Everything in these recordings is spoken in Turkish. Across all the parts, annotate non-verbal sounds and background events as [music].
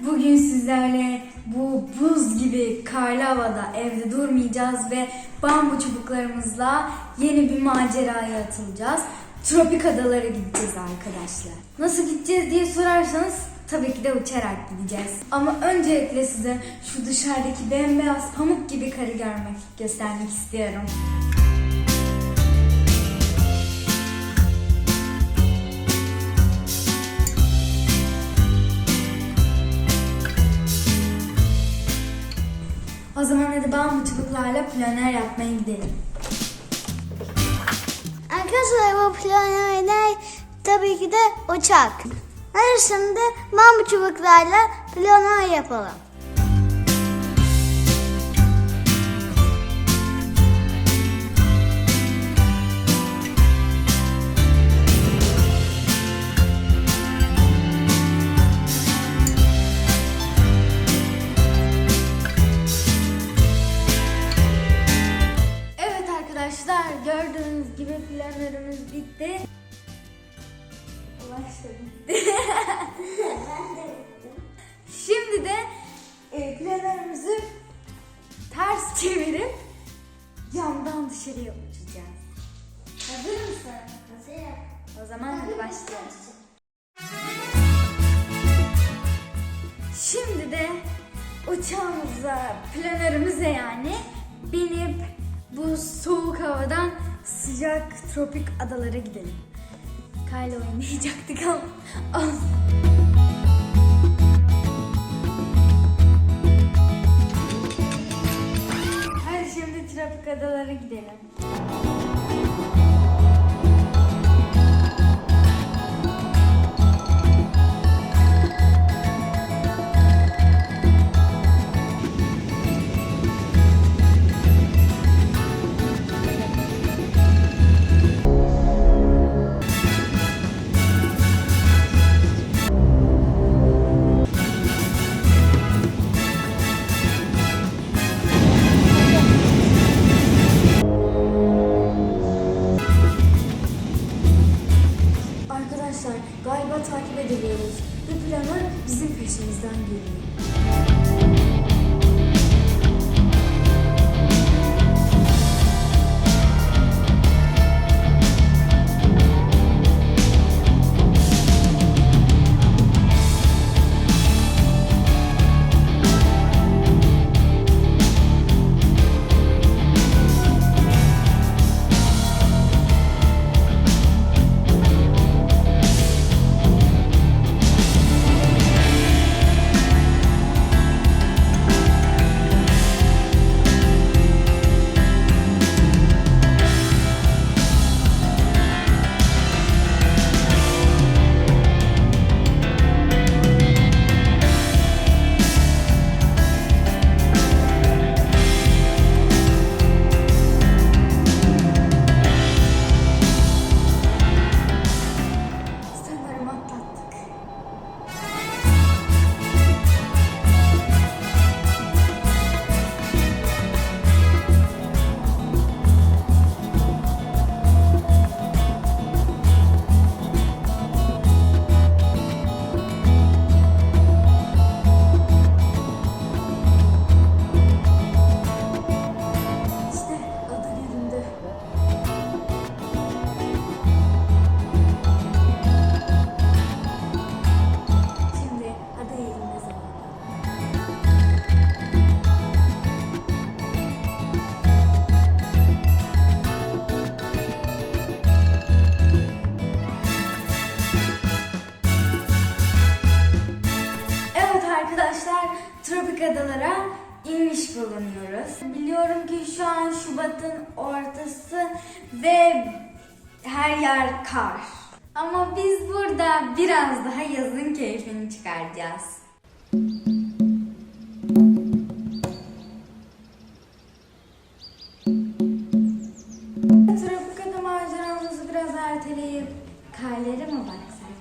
Bugün sizlerle bu buz gibi karlı havada evde durmayacağız ve bambu çubuklarımızla yeni bir maceraya atılacağız. Tropik adalara gideceğiz arkadaşlar. Nasıl gideceğiz diye sorarsanız tabii ki de uçarak gideceğiz. Ama öncelikle size şu dışarıdaki bembeyaz pamuk gibi karı görmek, göstermek istiyorum. Bambu çubuklarla planer yapmaya gidelim. Arkadaşlar bu planörler tabii ki de uçak. Hadi şimdi bambu çubuklarla planör yapalım. Planörümüz bitti. Ulaştı bitti. Şimdi de e, planörümüzü ters çevirip camdan dışarıya uçacağız. Hazır mısın? Hazır. O zaman hadi başlayalım. Şimdi de uçağımıza, planörümüze yani binip bu soğuk havadan sıcak tropik adalara gidelim. Kayla oynayacaktık ama. Hadi şimdi tropik adalara gidelim. Takip ediliyoruz. Bu planör bizim peşimizden geliyor. Biliyorum ki şu an Şubat'ın ortası ve her yer kar. Ama biz burada biraz daha yazın keyfini çıkaracağız. Tropik ada maceramızı biraz erteleyip karlara mı baksak?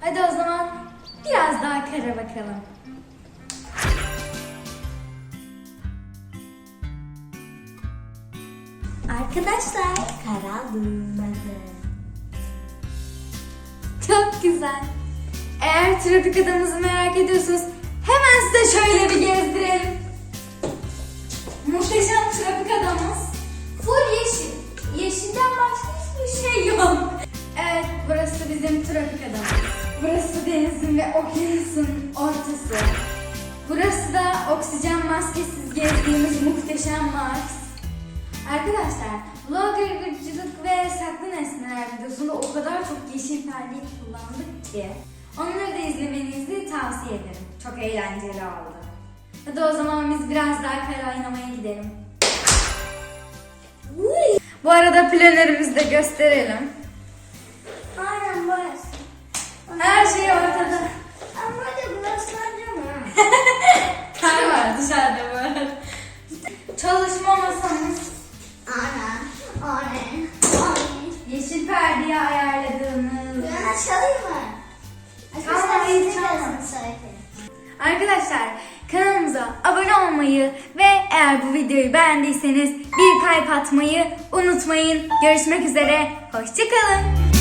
Hadi o zaman biraz daha kara bakalım. Arkadaşlar karar durmadı. Çok güzel. Eğer trafik adamımızı merak ediyorsanız hemen size şöyle bir gezdirelim. Muhteşem trafik adamımız. Full yeşil. Yeşilden başka hiçbir şey yok. Evet burası bizim trafik adamımız. Burası denizin ve okyanusun ortası. Burası da oksijen maskesiz gezdiğimiz muhteşem Mars. Arkadaşlar, bloggercılık ve saklı nesneler videosunda o kadar çok yeşil perdeyi kullandık ki onları da izlemenizi tavsiye ederim. Çok eğlenceli oldu. Hadi o zaman biz biraz daha kara oynamaya gidelim. Bu arada planörümüzü de gösterelim. Aynen burası. Her şey ortada. Ama da burası sence [laughs] Arkadaşlar kanalımıza abone olmayı ve eğer bu videoyu beğendiyseniz bir kalp atmayı unutmayın. Görüşmek üzere. Hoşçakalın.